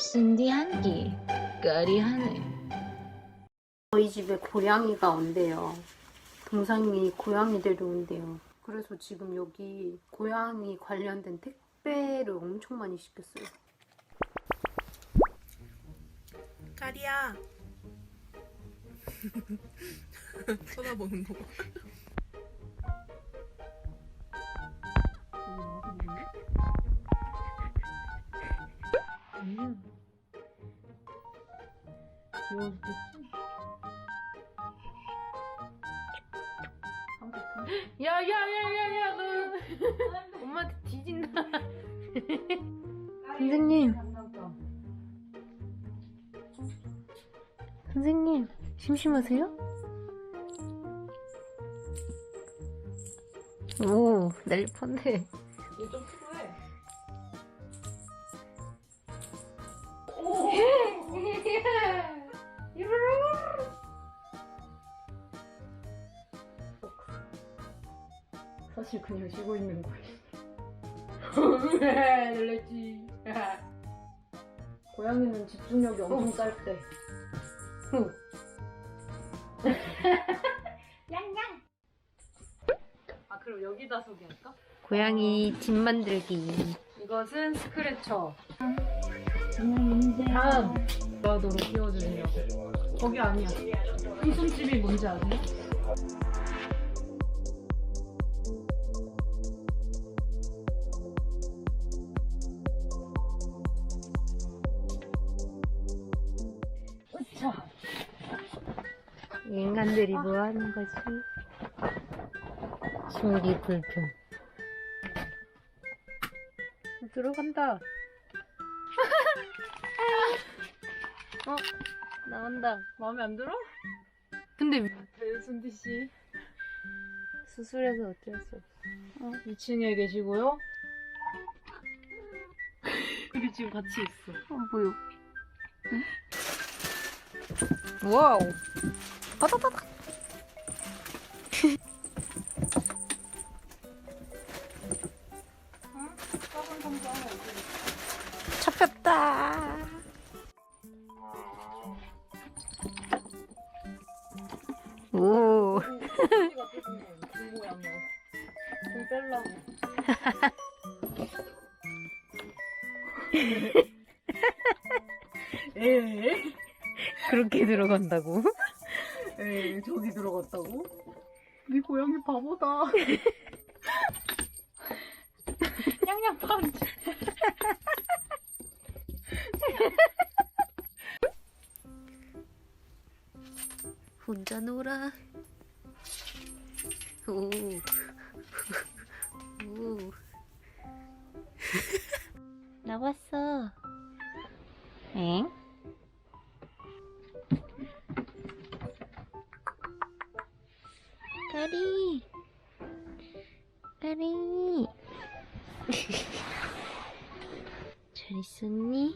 신기한 게 까리하네. 저희 집에 고양이가 온대요. 동상이 고양이 데려온대요. 그래서 지금 여기 고양이 관련된 택배를 엄청 많이 시켰어요. 까리야. 쳐다보는 거. 귀여워 죽겠지? 야야야야야 너 엄마한테 뒤진다. 선생님. 선생님 심심하세요? 오 난리 펀데. 사실 그냥 쉬고 있는 거예요. 놀랬지. 고양이는 집중력이 엄청 짧대. 아 그럼 여기다 소개할까? 고양이 집 만들기. 이것은 스크래처. 다음 너도로 끼워주세요. 거기 아니야. 이 손집이 뭔지 아세요? 인간들이 뭐 하는 거지? 심리 불평. 들어간다. 어, 나온다. 마음에 안 들어? 근데 배순디 씨 수술해서 어쩔 수 없어. 2층에 계시고요. 우리 지금 같이 있어. 어, 뭐요? 와우. 바다다다. 잡혔다. 오. 에? 그렇게 들어간다고? 에 저기 들어갔다고? 네 고양이 바보다. 냥냥 펀치. 혼자 놀아. 오. 오. 나왔어. 엥? 까리. 까리. 잘 있었니?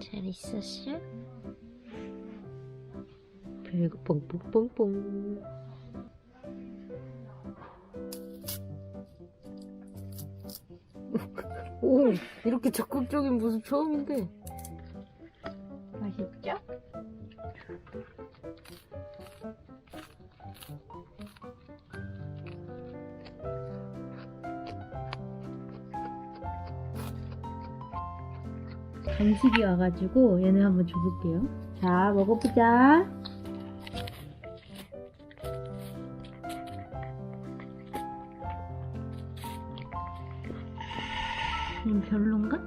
잘 있었어? 별거 뽕뽕뽕뽕 오 이렇게 적극적인 모습 처음인데 간식이 와가지고 얘네 한번 줘볼게요 자 먹어보자 음, 별론가?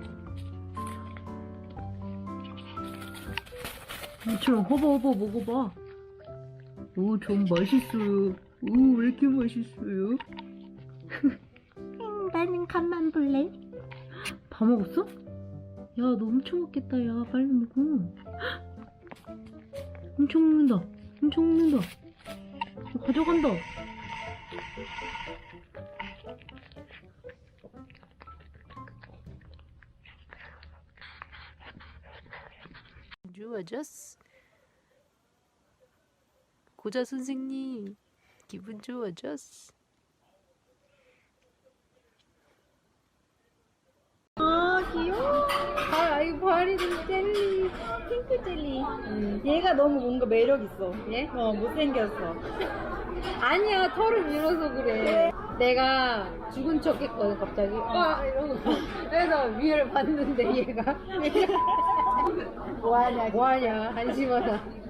이처럼 허버 허버 먹어봐. 오, 전 맛있어요. 오, 왜 이렇게 맛있어요? 나는 간만 볼래 다 먹었어? 야, 너 엄청 먹겠다, 야. 빨리 먹어. 엄청 먹는다. 엄청 먹는다. 어, 가져간다. 좋아졌어 고자 선생님 기분 좋아졌어 아, 버리는 젤리. 핑크 젤리. 음, 얘가 너무 뭔가 매력 있어. 예? 어, 못생겼어. 아니야, 털을 밀어서 그래. 내가 죽은 척 했거든, 갑자기. 아! 이러고. 그래서 위를 봤는데, 얘가. 뭐하냐, 뭐하냐. 한심하다.